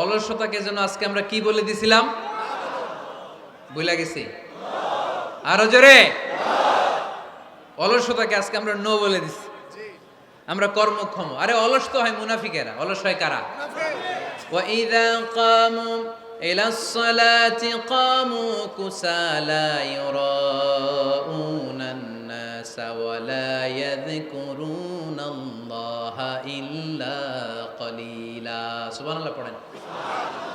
অলসতাকে যেন আজকে আমরা কি বলে দিছিলাম বুঝলা গেছি আরো জোরে অলসতাকে আজকে আমরা নো বলে দিছি আমরা কর্মক্ষম আরে অলস তো হয় মুনাফিকেরা অলস হয় কারা وإذا قاموا إلى الصلاة قاموا كسالى يراءون الناس ولا يذكرون الله إلا قليلا سبحان الله পড়েন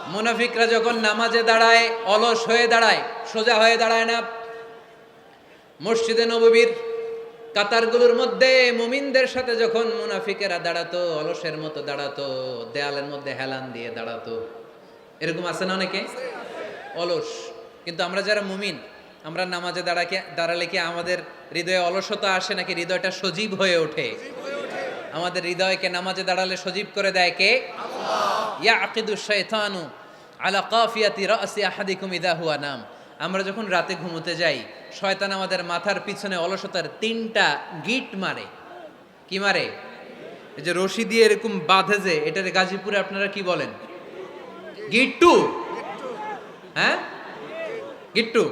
মুনাফিকরা যখন নামাজে দাঁড়ায় অলস হয়ে দাঁড়ায় সোজা হয়ে দাঁড়ায় না। মসজিদে নববীর কাতারগুলোর মধ্যে মুমিনদের সাথে যখন মুনাফিকেরা দাঁড়াতো অলসের মতো দাঁড়াতো দেয়ালের মধ্যে হেলান দিয়ে দাঁড়াতো। এরকম আছে না অনেকে? অলস। কিন্তু আমরা যারা মুমিন আমরা নামাজে দাঁড়াকে দাঁড়ালে কি আমাদের হৃদয়ে অলসতা আসে নাকি হৃদয়টা সজীব হয়ে ওঠে। আমাদের হৃদয়কে নামাজে দাঁড়ালে সজীব করে দেয় কে? ইয়া আকিদু শয়তানু আলা কাফিয়াতি রাসি আহাদিকুম ইদা হুয়া নাম। আমরা যখন রাতে ঘুমোতে যাই, শয়তান আমাদের মাথার পিছনে অলসতার তিনটা গিট মারে। কি মারে? এই যে রশি দিয়ে এরকম বাঁধে যে, এটার গাজীপুরে আপনারা কি বলেন? গিট্টু হ্যাঁ? গিট্টু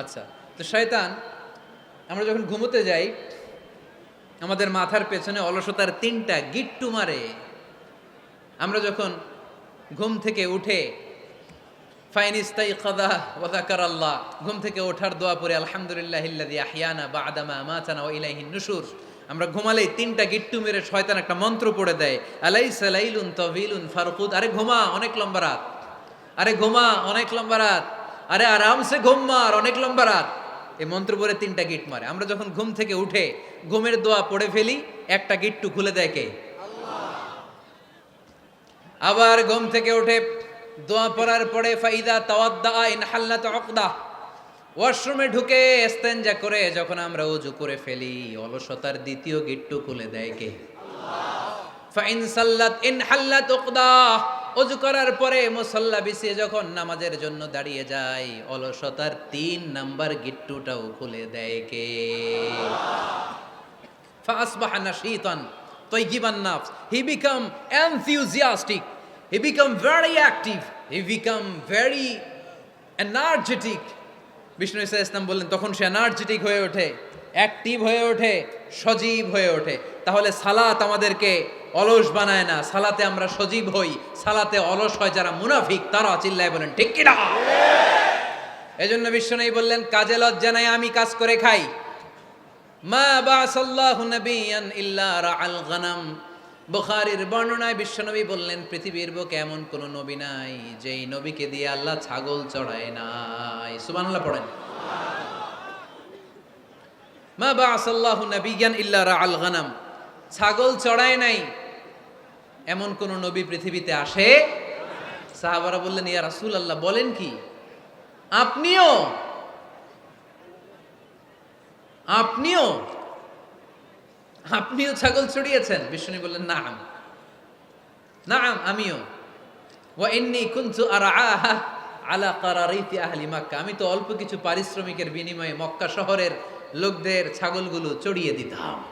আচ্ছা তো শয়তান, আমরা যখন ঘুমোতে যাই, আমাদের মাথার পেছনে অলসতার তিনটা গিট্টু মারে। আমরা যখন ঘুম থেকে উঠে ফাইনিস্তাই কদা ওয়াদাকার আল্লাহ ঘুম থেকে ওঠার দোয়া পরে আলহামদুলিল্লাহ ইল্লাযী আহইয়ানা বা'দা মা আমাতানা ওয়া ইলাইহিন নুশুর, আমরা ঘুমালেই তিনটা গিট্টু মেরে শয়তান একটা মন্ত্র পড়ে দেয়, আলাইসা লাইলুন তাওয়িলুন ফারকুদ, আরে ঘুমা, অনেক লম্বা রাত, আরে ঘুমা, অনেক লম্বা রাত, আরে আরামসে ঘুম মার, অনেক লম্বা রাত। এই মন্ত্র পড়ে তিনটা গিট মারে। আমরা যখন ঘুম থেকে উঠে, ঘুমের দোয়া পড়ে ফেলি, একটা গিট্টু খুলে দেয় কে? আবার ঘুম থেকে উঠে দোয়া পড়ার পরে ফাইদা তাওয়াদ্দা ইন হাল্লাত অকদা ওয়াশরুমে ঢুকে স্তেঞ্জা করে যখন আমরা ওযু করে ফেলি, অলসতার দ্বিতীয় গিট্টু খুলে দেয় কে? Fine সাল্লাত in হাল্লাত উকদা। ওযু করার পরে মুসল্লা বিছিয়ে যখন নামাজের জন্য দাঁড়িয়ে যায়, অলসতার তিন নাম্বার গিট্টুটাও খুলে দেয় কে? ফাসবাহ নাশীতান। তৈগিবান নাফস। He became enthusiastic. He became very active he became very energetic Vishnu ইসা ইসলাম বললেন তখন সে এনার্জেটিক হয়ে ওঠে অ্যাক্টিভ হয়ে ওঠে সজীব হয়ে ওঠে। তাহলে সালাত আমাদেরকে অলস বানায় না। সালাতে আমরা সজীব হই। সালাতে অলস হয় যারা মুনাফিক তারা চিল্লায় বলেন ঠিক কিনা? এজন্য নেই বললেন কাজে লজ্জা নাই আমি কাজ করে খাই। মা বাসাল্লাহু নবিয়ান ইল্লা রাআল গনাম। বুখারীর বর্ণনায় বিশ্বনবী বললেন, পৃথিবীর বুকে এমন কোন নবী নাই, যেই নবীকে দিয়ে আল্লাহ ছাগল চড়ায় নাই। সুবহানাল্লাহ পড়েন। মা বাসাল্লাহু নবিয়ান ইল্লা রাআল গনাম। ছাগল চড়ায় নাই, এমন কোন নবী পৃথিবীতে আসে? সাহাবারা বললেন, ইয়া রাসূলুল্লাহ, বলেন কি? আপনিও আপনিও আপনিও ছাগল ছড়িয়েছেন বিষ্ণু বললেন, নাম নাম, আমিও। ওয়া ইন্নি কুনতু আরআহা আলা কারারিতি আহলি মক্কা। আমি তো অল্প কিছু পারিশ্রমিকের বিনিময়ে মক্কা শহরের লোকদের ছাগলগুলো চড়িয়ে দিতাম।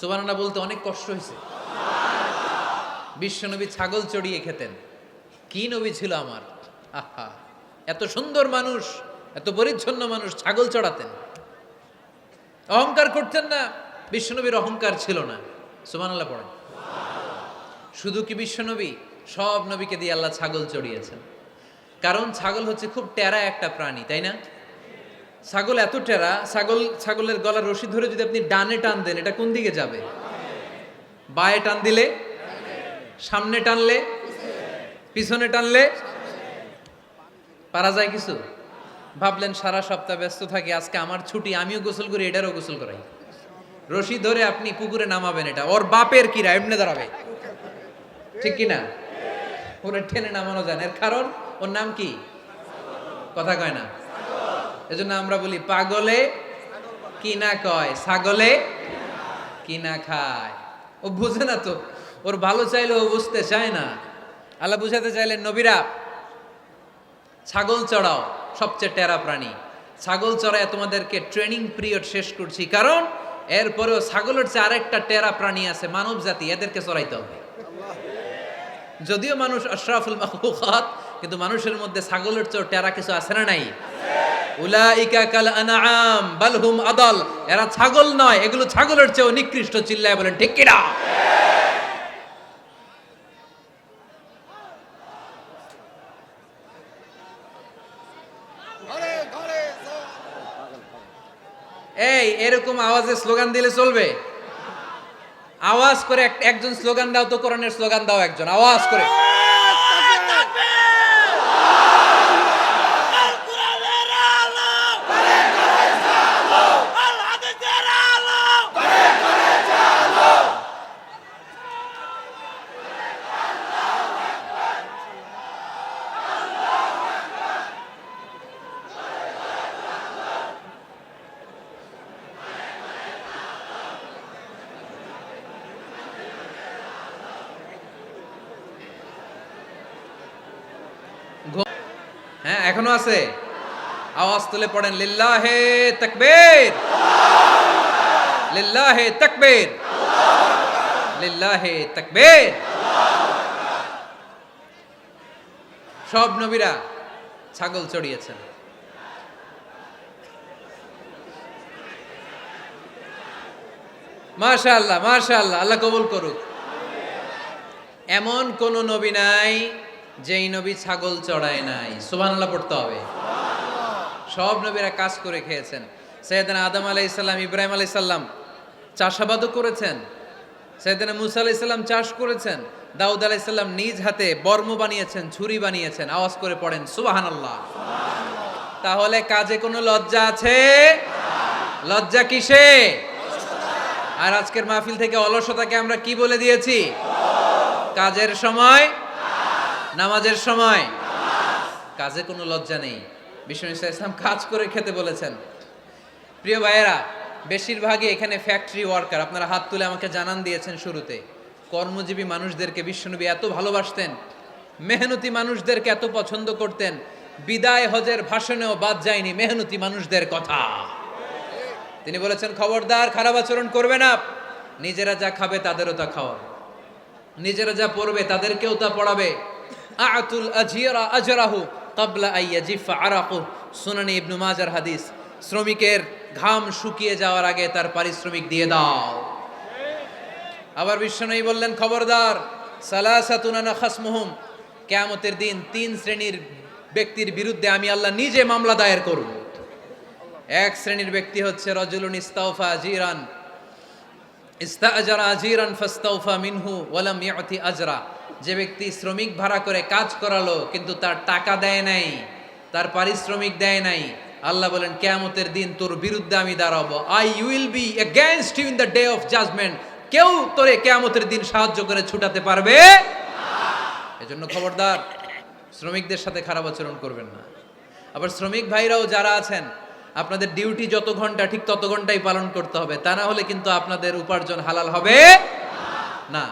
সুবহানাল্লাহ বলতে অনেক কষ্ট হয়েছে। বিশ্বনবী ছাগল চড়িয়ে খেতেন। কি নবী ছিল আমার? আহা, এত সুন্দর মানুষ, এত পরিচ্ছন্ন মানুষ ছাগল চড়াতেন। অহংকার করতেন না, বিশ্বনবীর অহংকার ছিল না। সুমান আল্লাহ পড়েন। শুধু কি বিশ্বনবী? সব নবীকে দিয়ে আল্লাহ ছাগল চড়িয়েছেন। কারণ ছাগল হচ্ছে খুব টেরা একটা প্রাণী, তাই না? ছাগল এত টেরা, ছাগল, ছাগলের গলার রশি ধরে যদি আপনি ডানে টান দেন, এটা কোন দিকে যাবে? বায়ে টান দিলে? সামনে টানলে? পিছনে টানলে? পারা যায় কিছু? ভাবলেন, সারা সপ্তাহ ব্যস্ত থাকি, আজকে আমার ছুটি, আমিও গোসল করি, এটারও গোসল করাই। রশি ধরে আপনি পুকুরে নামাবেন এটা, ওর বাপের কিরা, এমনি দাঁড়াবে। ঠিক কি না ওরে টেনে নামানো যান এর কারণ, ওর নাম কি? কথা কয় না। এজন্য আমরা বলি, পাগলে কি না কয়? ছাগলে কি না খায়? ও বুঝে না তো, ওর ভালো চাইলে ও বুঝতে চায় না। আল্লাহ বুঝাতে চাইলেন, নবীরা ছাগল চড়াও, সবচেয়ে টেরা প্রাণী। ছাগল চড়ায় তোমাদেরকে ট্রেনিং পিরিয়ড শেষ করছি। কারণ, এরপরেও ছাগলের চেয়ে আরেকটা টেরা প্রাণী আছে, মানব জাতি, এদেরকে চড়াইতে হবে। যদিও মানুষ আশরাফুল কিন্তু মানুষের মধ্যে ছাগলের চোর টেরা কিছু আছে না নাই? উলাইকা কাল আনআম, বাল হুম আদল। এরা ছাগল নয়, এগুলো ছাগলের চেয়েও নিকৃষ্ট, চিল্লায় বলেন, ঠিক কিনা? এই, এরকম আওয়াজে স্লোগান দিলে চলবে। আওয়াজ করে একজন স্লোগান দাও তো কোরআনের স্লোগান দাও একজন, আওয়াজ করে। হ্যাঁ এখনও আছে? আওয়াজ তুলে পড়েন, লিল্লাহে তাকবীর। লিল্লাহে তাকবীর। লিল্লাহে তাকবীর। সব নবীরা ছাগল চড়িয়েছেন। মাশাআল্লাহ মাশাআল্লাহ, আল্লাহ কবুল করুক। এমন কোন নবী নাই যেই নবী ছাগল চড়ায় নাই। সুবহানাল্লাহ, পড়তে হবে। সব নবীরা কাজ করে খেয়েছেন। সৈয়দনা আদম আলাই ইসলাম ইব্রাহিম আলাই সাল্লাম চাষাবাদও করেছেন। সৈয়দনা মুসা আলাই সাল্লাম চাষ করেছেন। দাউদ আলাই সাল্লাম নিজ হাতে বর্ম বানিয়েছেন, ছুরি বানিয়েছেন। আওয়াজ করে পড়েন, সুবহানাল্লাহ। তাহলে কাজে কোনো লজ্জা আছে? লজ্জা কিসে? আর আজকের মাহফিল থেকে অলসতাকে আমরা কি বলে দিয়েছি? কাজের সময় নামাজের সময়। কাজে কোনো লজ্জা নেই। বিষ্ণু ইসা ইসলাম কাজ করে খেতে বলেছেন। প্রিয় ভাইয়েরা, বেশিরভাগই এখানে ফ্যাক্টরি ওয়ার্কার আপনারা হাত তুলে আমাকে জানান দিয়েছেন শুরুতে। কর্মজীবী মানুষদেরকে বিশ্বনবী এত ভালোবাসতেন, মেহনতি মানুষদেরকে এত পছন্দ করতেন, বিদায় হজের ভাষণেও বাদ যায়নি মেহনতি মানুষদের কথা। তিনি বলেছেন, খবরদার, খারাপ আচরণ করবে না। নিজেরা যা খাবে তাদেরও তা খাওয়াবে। নিজেরা যা পড়বে তাদেরকেও তা পড়াবে। আতুল আজিরা আজরাহু কাবলা আইয়া জিফা আরাকু সুনানি ইবনু মাজার হাদিস, শ্রমিকের ঘাম শুকিয়ে যাওয়ার আগে তার পারিশ্রমিক দিয়ে দাও। আবার বিশ্বনবী বললেন, খবরদার সালাসাতুনানা খাসমুহুম। কিয়ামতের দিন তিন শ্রেণির ব্যক্তির বিরুদ্ধে আমি আল্লাহ নিজে মামলা দায়ের করব। এক শ্রেণির ব্যক্তি হচ্ছে রজুলুন ইস্তাউফা জিরান ইস্তাজারা আজিরান ফাস্তাউফা মিনহু ওয়ালাম ইয়াতি আজরা যে ব্যক্তি শ্রমিক ভাড়া করে কাজ করালো, কিন্তু তার টাকা দেয় নাই, তার পারিশ্রমিক দেয় নাই, আল্লাহ বলেন, কেয়ামতের দিন তোর বিরুদ্ধে আমি দাঁড়াবো। I will be against you in the day of judgment কেউ তোরে কেয়ামতের দিন সাহায্য করে ছুটাতে পারবে? এজন্য খবরদার, শ্রমিকদের সাথে খারাপ আচরণ করবেন না। আবার শ্রমিক ভাইরাও যারা আছেন, আপনাদের ডিউটি যত ঘণ্টা, ঠিক তত ঘন্টাই পালন করতে হবে। তা না হলে কিন্তু আপনাদের উপার্জন হালাল হবে না।